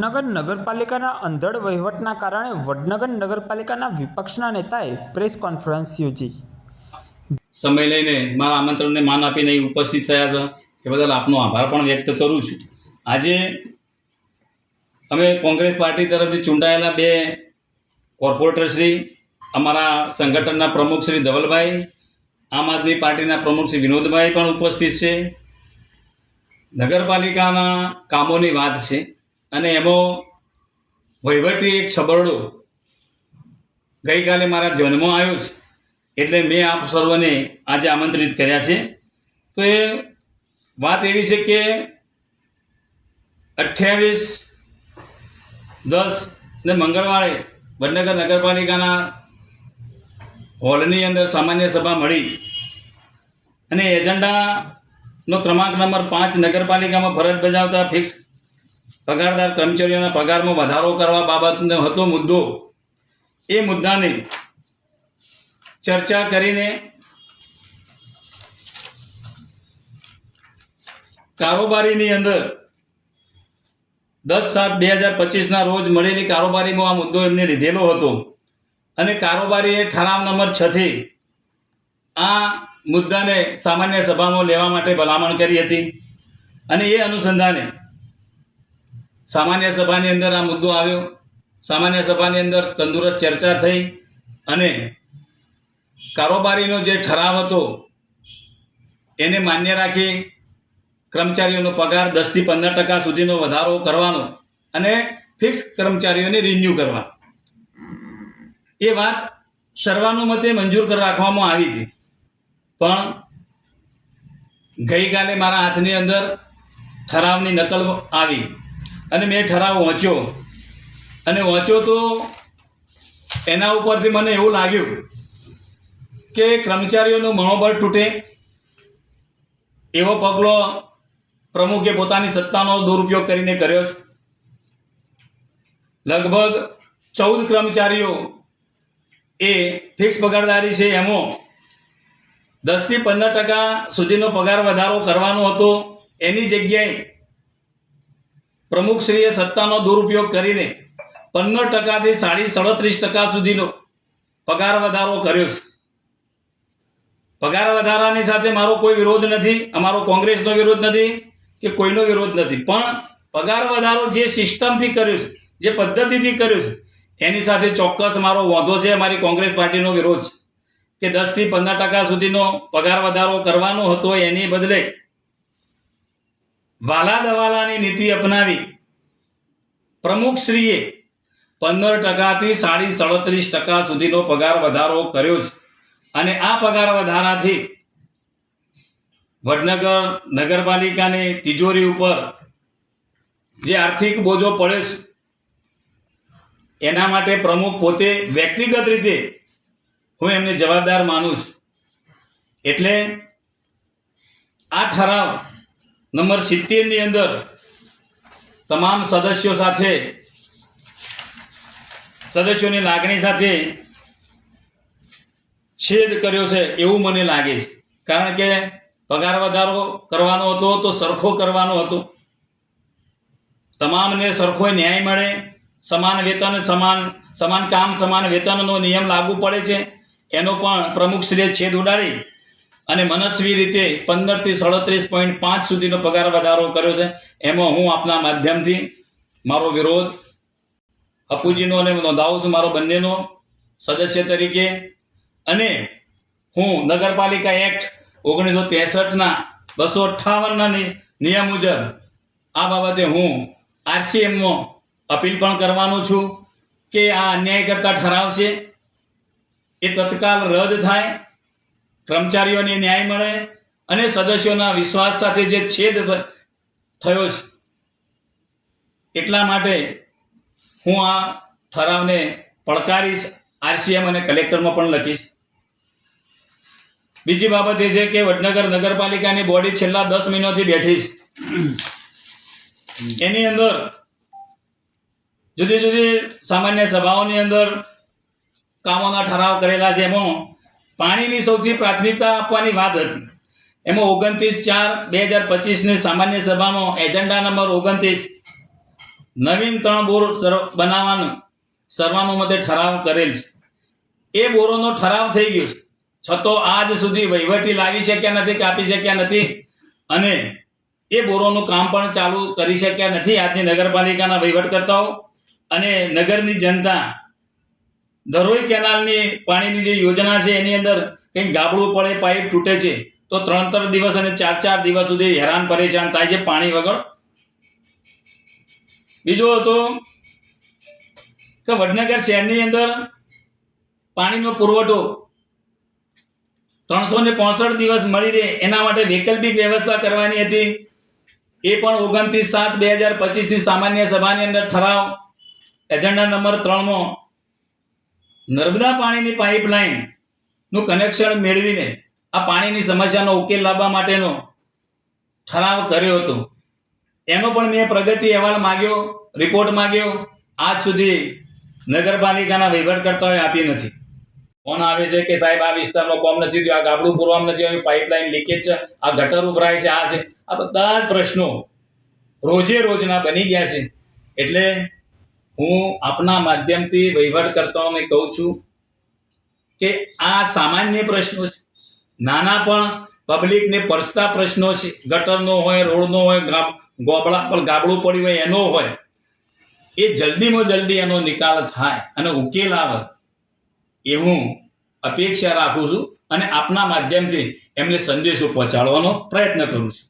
વડનગર નગરપાલિકાના અંધળ વહીવટના કારણે વડનગર નગરપાલિકાના વિપક્ષના નેતાએ પ્રેસ કોન્ફરન્સ યોજી. સમય લઈને મારા આમંત્રણને માન આપીને ઉપસ્થિત થયા હતા. એ બદલ આપનો આભાર પણ વ્યક્ત કરું છું. આજે અમે કોંગ્રેસ પાર્ટી તરફથી ચૂંટાયેલા બે કોર્પોરેટર શ્રી, અમારા સંગઠનના પ્રમુખ શ્રી ધવલભાઈ, આમ આદમી પાર્ટીના પ્રમુખ શ્રી વિનોદભાઈ પણ ઉપસ્થિત છે. નગરપાલિકાના કામોની વાત છે. અને એમાં વહીવટી એક છબરડો ગઈકાલે મારા ધ્યાનમાં આવ્યો છે, એટલે મેં આપ સર્વને આજે આમંત્રિત કર્યા છે. તો એ વાત એવી છે કે અઠ્યાવીસ, દસ ને મંગળવારે વડનગર નગરપાલિકાના હોલની અંદર સામાન્ય સભા મળી. અને એજન્ડાનો ક્રમાંક નંબર પાંચ નગરપાલિકામાં ફરજ બજાવતા ફિક્સ પગારદાર કર્મચારીઓના પગારમાં વધારો કરવા બાબતનો હતો મુદ્દો. એ મુદ્દાને ચર્ચા કરીને કારોબારીની અંદર દસ સાત બે હજાર પચીસના રોજ મળેલી કારોબારીમાં આ મુદ્દો એમને લીધેલો હતો. અને કારોબારીએ ઠરાવ નંબર છથી આ મુદ્દાને સામાન્ય સભામાં લેવા માટે ભલામણ કરી હતી. અને એ અનુસંધાને સામાન્ય સભાની અંદર આ મુદ્દો આવ્યો. સામાન્ય સભાની અંદર તંદુરસ્ત ચર્ચા થઈ અને કારોબારીનો જે ઠરાવ હતો, એને માન્ય રાખી કર્મચારીઓનો પગાર દસથી પંદર ટકા સુધીનો વધારો કરવાનો અને ફિક્સ કર્મચારીઓને રિન્યૂ કરવા. એ વાત સર્વાનુમતે મંજૂર કરી રાખવામાં આવી હતી. પણ ગઈકાલે મારા હાથની અંદર ઠરાવની નકલ આવી. અને મેં ઠરાવ વાંચ્યો. અને વાંચ્યો તો એના ઉપરથી મને એવું લાગ્યું કે કર્મચારીઓનું મનોબળ તૂટે, એવો પગલો પ્રમુખે પોતાની સત્તાનો દુરુપયોગ કરીને કર્યો છે. લગભગ ચૌદ કર્મચારીઓ એ ફિક્સ પગારદારી છે એમાં. દસથી પંદર ટકા સુધીનો પગાર વધારો કરવાનો હતો. એની જગ્યાએ પ્રમુખશ્રીએ સત્તાનો દુરુપયોગ કરીને પંદર ટકાથી સાડી સડત્રીસ ટકા સુધીનો પગાર વધારો કર્યો છે. પગાર વધારાની સાથે મારો કોઈ વિરોધ નથી, અમારો કોંગ્રેસનો વિરોધ નથી કે કોઈનો વિરોધ નથી. પણ પગાર વધારો જે સિસ્ટમથી કર્યો છે, જે પદ્ધતિથી કર્યો છે, એની સાથે ચોક્કસ મારો વાંધો છે મારી કોંગ્રેસ પાર્ટીનો વિરોધ છે. કે દસથી પંદર ટકા સુધીનો પગાર વધારો કરવાનો હતો એની બદલે વાલા દવાલાની નીતિ અપનાવી. પ્રમુખશ્રીએ પંદર ટકાથી સાડી સાડત્રીસ ટકા સુધીનો પગાર વધારો કર્યો છે અને આ પગાર વધારાથી વડનગર નગરપાલિકાની તિજોરી ઉપર જે આર્થિક બોજો પડે છે, એના માટે પ્રમુખ પોતે વ્યક્તિગત રીતે હું એમને જવાબદાર માનું છું. એટલે આ ઠરાવ નંબર સિત્તેરની અંદર તમામ સદસ્યો સાથે, સદસ્યોની લાગણી સાથે છેદ કર્યો છે એવું મને લાગે છે. કારણ કે પગાર વધારો કરવાનો હતો તો સરખો કરવાનો હતો. તમામને સરખો ન્યાય મળે, સમાન વેતન, સમાન સમાન કામ, સમાન વેતનનો નિયમ લાગુ પડે છે. એનો પણ પ્રમુખશ્રીએ છેદ ઉડાડી. અને મનસ્વી રીતે પંદરથી સાડત્રીસ પોઈન્ટ પાંચ સુધીનો પગાર વધારો કર્યો છે. એમાં હું આપના માધ્યમથી મારો વિરોધ અપુજીનો અને નોંધાવું છું મારો બંનેનો સદસ્ય તરીકે. અને હું નગરપાલિકા એક્ટ ઓગણીસો ત્રેસઠના બસો અઠ્ઠાવનના નિયમ મુજબ આ બાબતે હું આરસીએમમાં અપીલ પણ કરવાનો છું કે આ અન્યાય કરતા ઠરાવ છે એ તત્કાલ રદ થાય. કર્મચારીઓને ન્યાય મળે અને સદસ્યોના વિશ્વાસ સાથે જે છેદ થયો છે, એટલા માટે હું આ ઠરાવને પડકારીશ, આરસીએમ અને કલેક્ટરમાં પણ લખીશ. બીજી બાબત એ છે કે વડનગર નગરપાલિકાની બોડી છેલ્લા દસ મહિનાથી બેઠી એની અંદર જુદી જુદી સામાન્ય સભાઓની અંદર કામોના ઠરાવ કરેલા છે, એમાં પાણીની સૌથી પ્રાથમિકતા આપવાની વાત હતી. એમાં ઓગણત્રીસ ચાર બે હજાર પચીસની સામાન્ય સભામાં એજન્ડા નંબર ઓગણત્રીસ, નવીન ત્રણ બોર બનાવવાનું સર્વાનુમતે ઠરાવ કરેલ છે. એ બોરોનો ઠરાવ થઈ ગયો છે. છતો આજ સુધી વહીવટી લાવી શક્યા નથી કાપી શક્યા નથી અને એ બોરોનું કામ પણ ચાલુ કરી શક્યા નથી. આજની નગરપાલિકાના વહીવટકર્તાઓ અને નગરની જનતા દરોઈ કેનાલની પાણીની જે યોજના છે, એની અંદર કંઈક ગાબડું પડે, પાઇપ તૂટે છે, તો ત્રણ ત્રણ દિવસ અને ચાર ચાર દિવસ સુધી હેરાન પરેશાન થાય છે પાણી વગર. બીજો હતો કે વડનગર શહેરની અંદર પાણીનો પુરવઠો ત્રણસો ને પોસઠ દિવસ મળી રહે, એના માટે વૈકલ્પિક વ્યવસ્થા કરવાની હતી. એ પણ ઓગણત્રીસ સાત બે હજાર પચીસની સામાન્ય સભાની અંદર ઠરાવ. એજન્ડા નંબર ત્રણમાં. નર્મદા પાણીની પાઇપલાઇનનું કનેક્શન મેળવીને આ પાણીની સમસ્યાનો ઉકેલ લાવવા માટેનો ઠરાવ કર્યો હતો. એનો પણ મેં પ્રગતિ અહેવાલ માગ્યો રિપોર્ટ માગ્યો. આજ સુધી નગરપાલિકાના વહીવટકર્તાઓએ આપી નથી. ફોન આવે છે કે સાહેબ, આ વિસ્તારમાં કોમ નથી થયું, આ ગાબડું પૂરવામ નથી આવ્યું પાઇપલાઇન લીકેજ છે, આ ગટર ઉભરાય છે, આ છે. આ બધા પ્રશ્નો રોજે રોજના બની ગયા છે. એટલે હું આપના માધ્યમથી વહીવટકર્તાઓને કહું છું કે આ સામાન્ય પ્રશ્નો છે. નાના પણ પબ્લિકને પરસતા પ્રશ્નો છે. ગટરનો હોય, રોડનો હોય ગોબળા પર ગાબડું પડ્યું હોય, એનો હોય. એ જલ્દીમાં જલ્દી એનો નિકાલ થાય અને ઉકેલ આવે એવું અપેક્ષા રાખું છું અને આપના માધ્યમથી એમને સંદેશો પહોંચાડવાનો પ્રયત્ન કરું છું.